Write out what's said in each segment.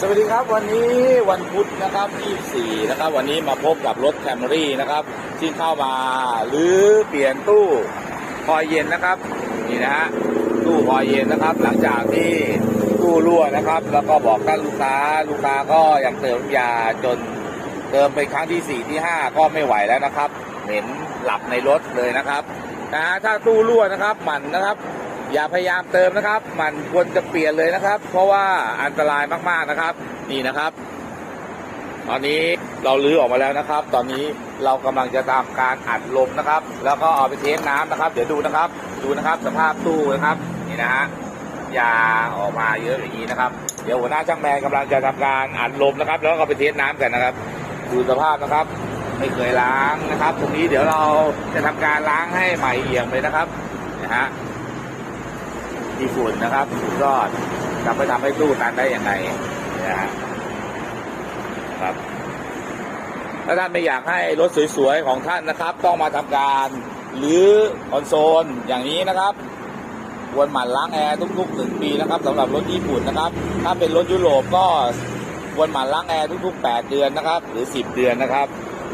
สวัสดีครับวันนี้วันพุธนะครับ24นะครับ วันนี้มาพบกับรถแคมรี่นะครับ ที่เข้ามาหรือเปลี่ยนตู้คอยเย็นนะครับ นี่นะฮะตู้คอยเย็นนะครับ หลังจากที่ตู้รั่วนะครับ แล้วก็บอกท่านลูกค้าลูกค้าก็ยังเติมยาจนเติมไปครั้งที่ 4 ที่ 5 ก็ไม่ไหวแล้วนะครับ เหม็นหลับในรถเลยนะครับนะฮะถ้าตู้รั่วนะครับหมันนะครับ อย่าพยายามเติมนะครับ มันควรจะเปลี่ยนเลยนะครับ เพราะว่าอันตรายมากๆนะครับ นี่นะครับ ตอนนี้เราลื้อออกมาแล้วนะครับ ตอนนี้เรากำลังจะทำการอัดลมนะครับ แล้วก็เอาไปเทสน้ำนะครับ เดี๋ยวดูนะครับ ดูนะครับสภาพตู้นะครับ นี่นะฮะยาออกมาเยอะอย่างนี้นะครับ เดี๋ยวหัวหน้าช่างแมนกำลังจะทำการอัดลมนะครับ แล้วก็ไปเทสน้ำกันนะครับ ดูสภาพนะครับ ไม่เคยล้างนะครับ ตรงนี้เดี๋ยวเราจะทำการล้างให้ใหม่เอี่ยมเลยนะครับนะฮะ มีฝุ่นนะครับสุดยอดจะไปทำให้ตู้ตันได้ยังไงนะฮะครับถ้าท่านไม่อยากให้รถสวยๆของท่านนะครับ ต้องมาทำการหรือคอนโซลอย่างนี้นะครับควรหมั่นล้างแอร์ทุกๆหนึ่งปีนะครับสำหรับรถญี่ปุ่นนะครับ ถ้าเป็นรถยุโรปก็ควรหมั่นล้างแอร์ทุกๆ 8 เดือนนะครับ หรือ 10 เดือนนะครับ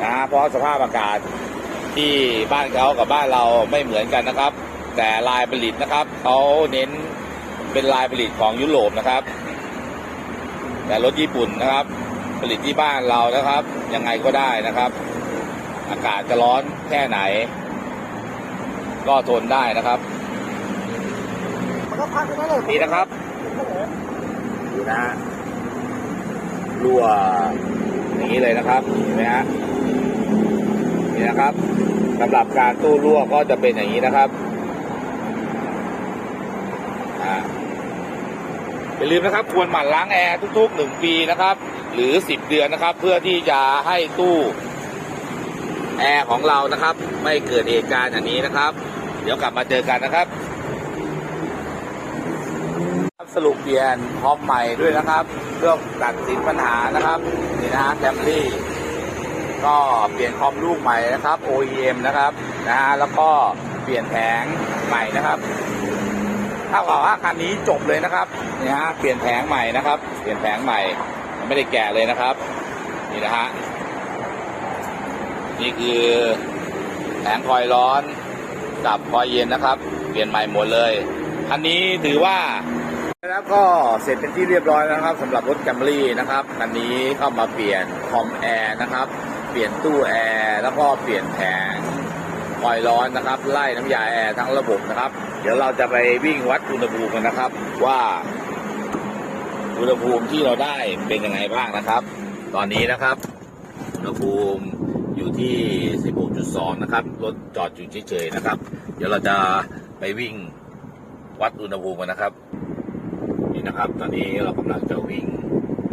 นะเพราะสภาพอากาศที่บ้านเขากับบ้านเราไม่เหมือนกันนะครับ แต่ลายผลิตนะครับเขาเน้นเป็นลายผลิตของยุโรปนะครับ แต่รถญี่ปุ่นนะครับ ผลิตที่บ้านเรานะครับยังไงก็ได้นะครับ อากาศจะร้อนแค่ไหน ก็ทนได้นะครับมันก็พักไปนั่นเลยนี่นะครับดูนะฮะรั่วอย่างนี้เลยนะครับเห็นไหมฮะนี่นะครับสำหรับการตู้รั่วก็จะเป็นอย่างนี้นะครับอ่า อย่าลืมนะครับควรหมั่นล้างแอร์ทุกๆหนึ่งปีนะครับ หรือสิบเดือนนะครับ เพื่อที่จะให้ตู้แอร์ของเรานะครับ ไม่เกิดเหตุการณ์อย่างนี้นะครับ เดี๋ยวกลับมาเจอกันนะครับ สรุปเปลี่ยนคอมใหม่ด้วยนะครับเพื่อตัดสินปัญหานะครับนี่นะฮะแคมรี่ก็เปลี่ยนคอมลูกใหม่นะครับ OEM นะครับนะฮะแล้วก็เปลี่ยนแผงใหม่นะครับ ถ้ากับว่าคันนี้จบเลยนะครับนี่ฮะเปลี่ยนแผงใหม่นะครับ เปลี่ยนแผงใหม่ไม่ได้แกะเลยนะครับ นี่นะฮะนี่คือแผงคอยร้อนกับคอยเย็นนะครับ เปลี่ยนใหม่หมดเลยคันนี้ถือว่าแล้วก็เสร็จเป็นที่เรียบร้อยแล้วนะครับสำหรับรถแกมรี่นะครับคันนี้เข้ามาเปลี่ยนคอมแอร์นะครับ เปลี่ยนตู้แอร์แล้วก็เปลี่ยนแผงคอยร้อนนะครับ ไล่น้ำยาแอร์ทั้งระบบนะครับ เดี๋ยวเราจะไปวิ่งวัดอุณหภูมิกันนะครับ ว่า อุณหภูมิที่เราได้เป็นยังไงบ้างนะครับ ตอนนี้นะครับ อุณหภูมิอยู่ที่ 16.2 นะครับรถจอดอยู่เฉยๆนะครับ เดี๋ยวเราจะไปวิ่งวัดอุณหภูมิกันนะครับ นี่นะครับ ตอนนี้เรากำลังจะวิ่ง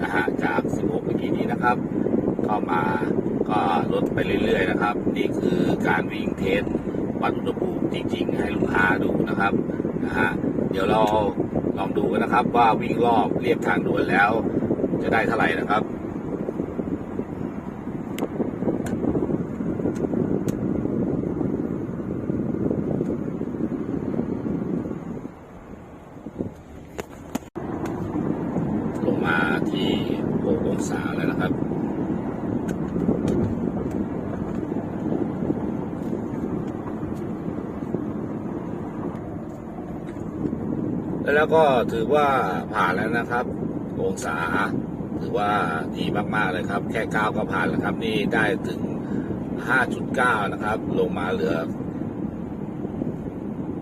นะฮะจาก 16เมื่อกี้นี้นะครับ เข้ามาก็ลดไปเรื่อยๆนะครับ นี่คือการวิ่งเทส วัดอุณหภูมิจริง ๆ ให้ลูกค้าดูนะครับนะฮะเดี๋ยวเราลองดูกันนะครับ ว่าวิ่งรอบเรียบทางด่วนแล้ว จะได้เท่าไหร่นะครับลงมาที่6องศาแล้วนะครับ แล้วก็ถือว่าผ่านแล้วนะครับ องศา ถือว่าดีมากๆเลยครับ แค่ก้าก็ผ่านแล้วครับ นี่ได้ถึง5.9นะครับ ลงมาเหลือ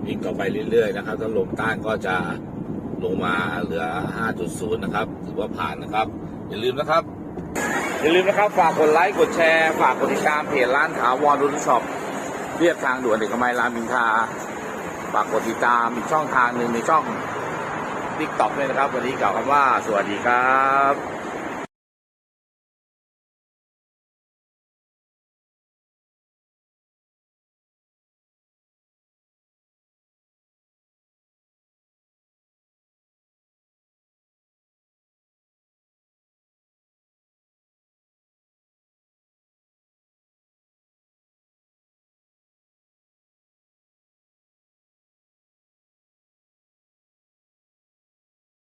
วิ่งต่อไปเรื่อยๆนะครับถ้าลมต้านก็จะลงมาเหลือ 5.0 นะครับ ถือว่าผ่านนะครับ อย่าลืมนะครับ อย่าลืมนะครับ ฝากกดไลค์ กดแชร์ ฝากกดติดตามเพจร้านถาวรรุ่นช็อปเรียบทางด่วนเด็กมัยรามอินทราฝากกดติดตามช่องทางหนึ่งในช่อง ทิกตอกด้วยนะครับ วันนี้กล่าวคำว่าสวัสดีครับ